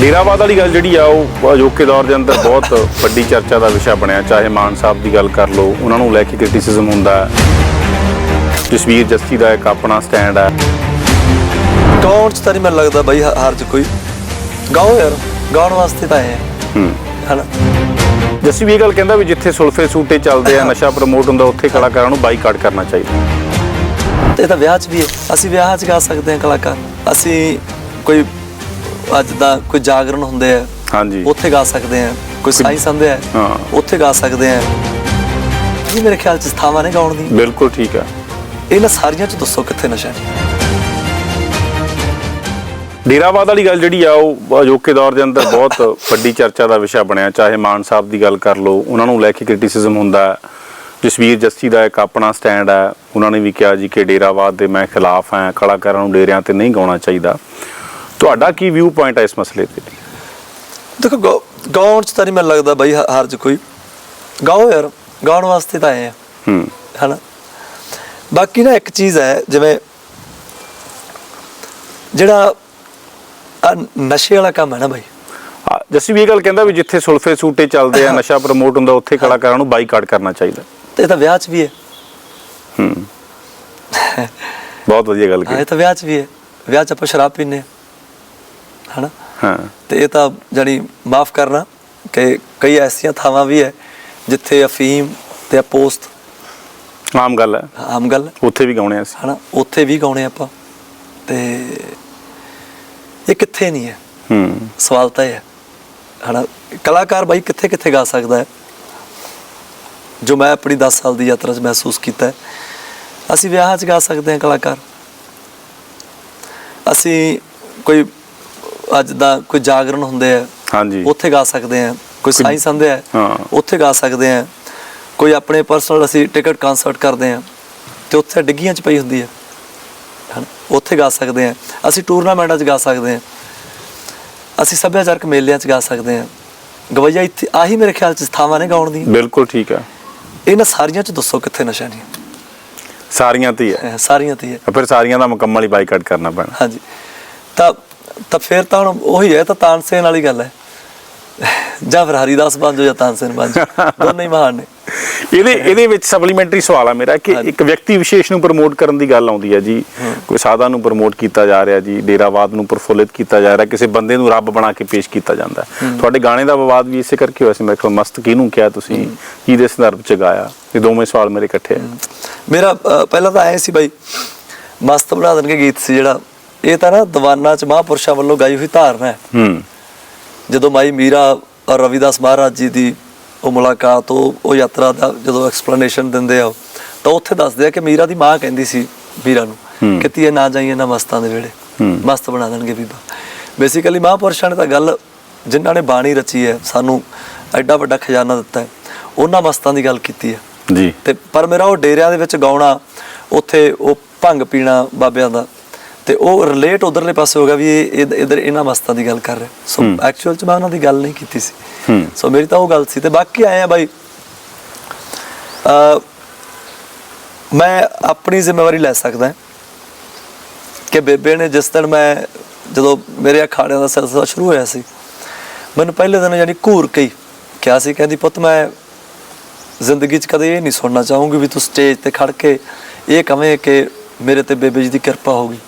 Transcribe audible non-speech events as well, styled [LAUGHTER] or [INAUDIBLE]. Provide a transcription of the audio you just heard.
ਡੇਰਾਵਾਦ ਵਾਲੀ ਗੱਲ ਜਿਹੜੀ ਆ ਉਹ ਅਜੋਕੇ ਦੌਰ ਦੇ ਅੰਦਰ ਬਹੁਤ ਵੱਡੀ ਚਰਚਾ ਦਾ ਵਿਸ਼ਾ ਬਣਿਆ। ਚਾਹੇ ਮਾਨ ਸਾਹਿਬ ਦੀ ਗੱਲ ਕਰ ਲਓ ਉਹਨਾਂ ਨੂੰ ਲੈ ਕੇ ਕ੍ਰਿਟਿਸਿਜ਼ਮ ਹੁੰਦਾ ਜਸਵੀਰ ਜੱਸੀ ਦਾ ਇੱਕ ਆਪਣਾ ਸਟੈਂਡ ਹੈ। ਗਾਉਣ ਚ ਤਾਂ ਨਹੀਂ ਮੈਨੂੰ ਲੱਗਦਾ ਬਾਈ ਹਰ ਚ ਕੋਈ ਗਾਓ ਯਾਰ ਗਾਉਣ ਵਾਸਤੇ ਤਾਂ ਆਏ ਹੂੰ। ਹਨਾ? ਜੱਸੀ ਵੀ ਇਹ ਗੱਲ ਕਹਿੰਦਾ ਵੀ ਜਿੱਥੇ ਸੁਲਫੇ ਸੂਟੇ ਚੱਲਦੇ ਆ ਨਸ਼ਾ ਪ੍ਰਮੋਟ ਹੁੰਦਾ ਉੱਥੇ ਕਲਾਕਾਰਾਂ ਨੂੰ ਬਾਈਕਾਟ ਕਰਨਾ ਚਾਹੀਦਾ। ਤੇ ਇਹ ਤਾਂ ਵਿਆਹ 'ਚ ਵੀ ਹੈ। ਅਸੀਂ ਵਿਆਹ 'ਚ ਗਾ ਸਕਦੇ ਹਾਂ ਕਲਾਕਾਰ। ਅਸੀਂ ਕੋਈ ਅੱਜ ਦਾ ਕੋਈ ਜਾਗਰਣ ਹੁੰਦੇ ਆ ਹਾਂਜੀ। ਉੱਥੇ ਗਾ ਸਕਦੇ ਹਾਂ ਕੋਈ ਸਾਇੰਸ ਹੁੰਦੇ ਆ ਹਾਂ। ਉੱਥੇ ਗਾ ਸਕਦੇ ਹਾਂ ਇਹ ਮੇਰੇ ਖਿਆਲ 'ਚ ਥਾਵਾਂ ਨੇ ਗਾਉਣ ਦੀ। ਬਿਲਕੁਲ ਠੀਕ ਹੈ ਇਹਨਾਂ ਸਾਰੀਆਂ 'ਚ ਦੱਸੋ ਕਿੱਥੇ ਨਸ਼ਾ ਹੈ? ਡੇਰਾਵਾਦ ਵਾਲੀ ਗੱਲ ਜਿਹੜੀ ਆ ਉਹ ਅਜੋਕੇ ਦੌਰ ਦੇ ਅੰਦਰ ਬਹੁਤ [COUGHS] ਵੱਡੀ ਚਰਚਾ ਦਾ ਵਿਸ਼ਾ ਬਣਿਆ। ਚਾਹੇ ਮਾਨ ਸਾਹਿਬ ਦੀ ਗੱਲ ਕਰ ਲਓ ਉਹਨਾਂ ਨੂੰ ਲੈ ਕੇ ਕ੍ਰਿਟਿਸਿਜ਼ਮ ਹੁੰਦਾ ਜਸਵੀਰ ਜੱਸੀ ਦਾ ਇੱਕ ਆਪਣਾ ਸਟੈਂਡ ਹੈ। ਉਹਨਾਂ ਨੇ ਵੀ ਕਿਹਾ ਜੀ ਕਿ ਡੇਰਾਵਾਦ ਦੇ ਮੈਂ ਖਿਲਾਫ ਹਾਂ ਕਲਾਕਾਰਾਂ ਨੂੰ ਡੇਰਿਆਂ ਤੇ ਨਹੀਂ ਗਾਉਣਾ ਚਾਹੀਦਾ। ਤੁਹਾਡਾ ਕੀ ਵਿਊ ਪੁਆਇੰਟ ਹੈ ਇਸ ਮਸਲੇ ਤੇ? ਦੇਖੋ ਗਾਉਣ 'ਚ ਤਾਂ ਨਹੀਂ ਮੈਨੂੰ ਲੱਗਦਾ ਬਾਈ ਹਰ ਚ ਕੋਈ। ਗਾਓ ਯਾਰ ਗਾਉਣ ਵਾਸਤੇ ਤਾਂ ਆਏ ਆ। ਹੂੰ। ਹਨਾ? ਬਾਕੀ ਨਾ ਇੱਕ ਚੀਜ਼ ਹੈ ਜਿਵੇਂ ਜਿਹੜਾ ਨਸ਼ੇ ਵਾਲਾ ਕੰਮ ਹੈ ਨਾ ਬਾਈ। ਆ, ਜੱਸੀ ਵੀ ਇਹ ਗੱਲ ਕਹਿੰਦਾ ਵੀ ਜਿੱਥੇ ਸੁਲਫੇ ਸੂਟੇ ਚੱਲਦੇ ਆ ਨਸ਼ਾ ਪ੍ਰਮੋਟ ਹੁੰਦਾ ਉੱਥੇ ਕਲਾਕਾਰਾਂ ਨੂੰ ਬਾਈਕਾਟ ਕਰਨਾ ਚਾਹੀਦਾ। ਤੇ ਇਹ ਤਾਂ ਵਿਆਹ 'ਚ ਵੀ ਹੈ। ਹੂੰ। [LAUGHS] ਬਹੁਤ ਵਧੀਆ ਗੱਲ ਹਾਂ ਇਹ ਤਾਂ ਵਿਆਹ 'ਚ ਵੀ ਹੈ। ਵਿਆਹ 'ਚ ਆਪਾਂ ਸ਼ਰਾਬ ਪੀਂਦੇ ਹਾਂ। ਹਨਾ? ਹਾਂ। ਤੇ ਇਹ ਤਾਂ ਜਾਨੀ ਮਾਫ ਕਰਨਾ ਕਿ ਕਈ ਐਸੀਆਂ ਥਾਵਾਂ ਵੀ ਹੈ ਜਿੱਥੇ ਅਫੀਮ ਤੇ ਪੋਸਟ ਆਮ ਗੱਲ ਹੈ ਆਮ ਗੱਲ ਉੱਥੇ ਵੀ ਗਾਉਣੇ ਅਸੀਂ। ਹਨਾ? ਉੱਥੇ ਵੀ ਗਾਉਣੇ ਆਪਾਂ। ਤੇ ਇਹ ਕਿੱਥੇ ਨਹੀਂ ਹੈ ਹੂੰ। ਸਵਾਲ ਤਾਂ ਇਹ ਹੈ ਹਨਾ? ਕਲਾਕਾਰ ਬਾਈ ਕਿੱਥੇ ਕਿੱਥੇ ਗਾ ਸਕਦਾ ਹੈ ਜੋ ਮੈਂ ਆਪਣੀ 10 ਸਾਲ ਦੀ ਯਾਤਰਾ 'ਚ ਮਹਿਸੂਸ ਕੀਤਾ ਅਸੀਂ ਵਿਆਹਾਂ 'ਚ ਗਾ ਸਕਦੇ ਹਾਂ ਕਲਾਕਾਰ। ਅਸੀਂ ਕੋਈ ਅੱਜ ਦਾ ਕੋਈ ਜਾਗਰਣ ਹੁੰਦੇ ਆ ਹਾਂਜੀ। ਉੱਥੇ ਗਾ ਸਕਦੇ ਹਾਂ ਕੋਈ ਸਾਇੰਸ ਹੁੰਦੇ ਆ ਹਾਂ। ਉੱਥੇ ਗਾ ਸਕਦੇ ਹਾਂ ਕੋਈ ਆਪਣੇ ਪਰਸਨਲ ਅਸੀਂ ਟਿਕਟ ਕਨਸਰਟ ਕਰਦੇ ਹਾਂ ਤੇ ਉੱਥੇ ਡਿੱਗੀਆਂ 'ਚ ਪਈ ਹੁੰਦੀ ਹਨਾ? ਉੱਥੇ ਗਾ ਸਕਦੇ ਹਾਂ ਅਸੀਂ ਟੂਰਨਾਮੈਂਟਾਂ 'ਚ ਗਾ ਸਕਦੇ ਹਾਂ ਅਸੀਂ ਸੱਭਿਆਚਾਰਕ ਮੇਲਿਆਂ 'ਚ ਗਾ ਸਕਦੇ ਹਾਂ ਗਵਈਆ ਇੱਥੇ ਆਹੀ ਮੇਰੇ ਖਿਆਲ 'ਚ ਥਾਵਾਂ ਨੇ ਗਾਉਣ ਦੀਆਂ। ਬਿਲਕੁਲ ਠੀਕ ਹੈ ਇਹਨਾਂ ਸਾਰੀਆਂ 'ਚ ਦੱਸੋ ਕਿੱਥੇ ਨਸ਼ਾ ਨਹੀਂ ਸਾਰੀਆਂ ਤੇ ਹੀ ਹੈ ਹੈ ਸਾਰੀਆਂ ਤੇ ਹੀ ਹੈ ਫਿਰ ਸਾਰੀਆਂ ਦਾ ਮੁਕੰਮਲ ਹੀ ਬਾਈਕਾਟ ਕਰਨਾ ਪੈਣਾ। ਹਾਂਜੀ। ਤਾਂ ਤਾਂ ਫਿਰ ਤਾਂ ਹੁਣ ਉਹੀ ਹੈ ਤਾਂ ਤਾਨਸੇਨ ਵਾਲੀ ਗੱਲ ਹੈ। ਜਾਂ ਫਿਰ ਹਰੀਦਾਸ ਬਣ ਜਾਓ ਜਾਂ ਤਾਨਸੇਨ ਬਣ ਜਾਓ ਦੋਨੇ ਹੀ ਮਹਾਨ ਨੇ। ਇਹਦੇ ਇਹਦੇ ਵਿੱਚ ਸਪਲੀਮੈਂਟਰੀ ਸਵਾਲ ਆ ਮੇਰਾ ਕਿ। ਇੱਕ ਵਿਅਕਤੀ ਵਿਸ਼ੇਸ਼ ਨੂੰ ਪ੍ਰਮੋਟ ਕਰਨ ਦੀ ਗੱਲ ਆਉਂਦੀ ਹੈ ਜੀ। ਕੋਈ ਸਾਦਾ ਨੂੰ ਪ੍ਰਮੋਟ ਕੀਤਾ ਜਾ ਰਿਹਾ ਜੀ ਡੇਰਾਵਾਦ ਨੂੰ ਪ੍ਰਫੁੱਲਿਤ ਕੀਤਾ ਜਾ ਰਿਹਾ ਕਿਸੇ ਬੰਦੇ ਨੂੰ ਰੱਬ ਬਣਾ ਕੇ ਪੇਸ਼ ਕੀਤਾ ਜਾਂਦਾ। ਤੁਹਾਡੇ ਗਾਣੇ ਦਾ ਵਿਵਾਦ ਵੀ ਇਸੇ ਕਰਕੇ ਹੋਇਆ ਸੀ ਮੇਰੇ ਕੋਲ ਮਸਤ ਕਿਹਨੂੰ ਕਿਹਾ ਤੁਸੀਂ ਕਿਹਦੇ ਸੰਦਰਭ ਚ ਗਾਇਆ? ਇਹ ਦੋਵੇਂ ਸਵਾਲ ਮੇਰੇ ਇਕੱਠੇ ਆ। ਮੇਰਾ ਪਹਿਲਾਂ ਤਾਂ ਆਏ ਸੀ ਬਾਈ ਮਸਤ ਬਣਾ ਦੇਣਗੇ ਗੀਤ ਸੀ ਜਿਹੜਾ ਇਹ ਤਾਂ ਨਾ ਦੀਵਾਨਾ ਚ ਮਹਾਂਪੁਰਸ਼ਾਂ ਵੱਲੋਂ ਗਾਈ ਹੋਈ ਧਾਰਨਾ ਹੈ। ਹੂੰ। ਜਦੋਂ ਮਾਈ ਮੀਰਾ ਔਰ ਰਵਿਦਾਸ ਮਹਾਰਾਜ ਜੀ ਦੀ ਉਹ ਮੁਲਾਕਾਤ ਉਹ ਉਹ ਯਾਤਰਾ ਦਾ ਜਦੋਂ ਐਕਸਪਲੇਨੇਸ਼ਨ ਦਿੰਦੇ ਆ ਤਾਂ ਉੱਥੇ ਦੱਸਦੇ ਆ ਕਿ ਮੀਰਾ ਦੀ ਮਾਂ ਕਹਿੰਦੀ ਸੀ ਮੀਰਾ ਨੂੰ। ਕਿ ਧੀਏ ਨਾ ਜਾਈਏ ਨਾ ਮਸਤਾਂ ਦੇ ਵੇੜੇ ਹੂੰ। ਮਸਤ ਬਣਾ ਦੇਣਗੇ ਬੀਬਾ। ਬੇਸਿਕਲੀ ਮਹਾਂਪੁਰਸ਼ਾਂ ਨੇ ਤਾਂ ਗੱਲ ਜਿਨ੍ਹਾਂ ਨੇ ਬਾਣੀ ਰਚੀ ਹੈ ਸਾਨੂੰ ਐਡਾ ਵੱਡਾ ਖਜ਼ਾਨਾ ਦਿੱਤਾ ਹੈ ਉਹਨਾਂ ਮਸਤਾਂ ਦੀ ਗੱਲ ਕੀਤੀ ਹੈ। ਜੀ। ਤੇ ਪਰ ਮੇਰਾ ਉਹ ਡੇਰਿਆਂ ਦੇ ਵਿੱਚ ਗਾਉਣਾ ਉੱਥੇ ਉਹ ਭੰਗ ਪੀਣਾ ਬਾਬਿਆਂ ਦਾ ਤੇ ਉਹ ਰਿਲੇਟ ਉਧਰਲੇ ਪਾਸੇ ਹੋ ਗਿਆ ਵੀ ਇਹ ਇਧਰ ਇਹਨਾਂ ਮਸਤਾਂ ਦੀ ਗੱਲ ਕਰ ਰਿਹਾ। ਸੋ ਹੂੰ। ਐਕਚੁਅਲ ਚ ਮੈਂ ਉਹਨਾਂ ਦੀ ਗੱਲ ਨਹੀਂ ਕੀਤੀ ਸੀ। ਹੂੰ। ਸੋ ਮੇਰੀ ਤਾਂ ਉਹ ਗੱਲ ਸੀ ਤੇ ਬਾਕੀ ਆਏ ਆ ਬਾਈ। ਅ ਮੈਂ ਆਪਣੀ ਜ਼ਿੰਮੇਵਾਰੀ ਲੈ ਸਕਦਾ ਕਿ ਬੇਬੇ ਨੇ ਜਿਸ ਦਿਨ ਮੈਂ ਜਦੋਂ ਮੇਰੇ ਅਖਾੜਿਆਂ ਦਾ ਸਿਲਸਿਲਾ ਸ਼ੁਰੂ ਹੋਇਆ ਸੀ ਮੈਨੂੰ ਪਹਿਲੇ ਦਿਨ ਯਾਨੀ ਘੂਰ ਕੇ ਹੀ ਕਿਹਾ ਸੀ ਕਹਿੰਦੀ ਪੁੱਤ ਮੈਂ ਜ਼ਿੰਦਗੀ 'ਚ ਕਦੇ ਇਹ ਨਹੀਂ ਸੁਣਨਾ ਚਾਹੂੰਗੀ ਵੀ ਤੂੰ ਸਟੇਜ ਤੇ ਖੜ ਕੇ ਇਹ ਕਵੇਂ ਕਿ ਮੇਰੇ ਤੇ ਬੇਬੇ ਜੀ ਦੀ ਕਿਰਪਾ ਹੋਗੀ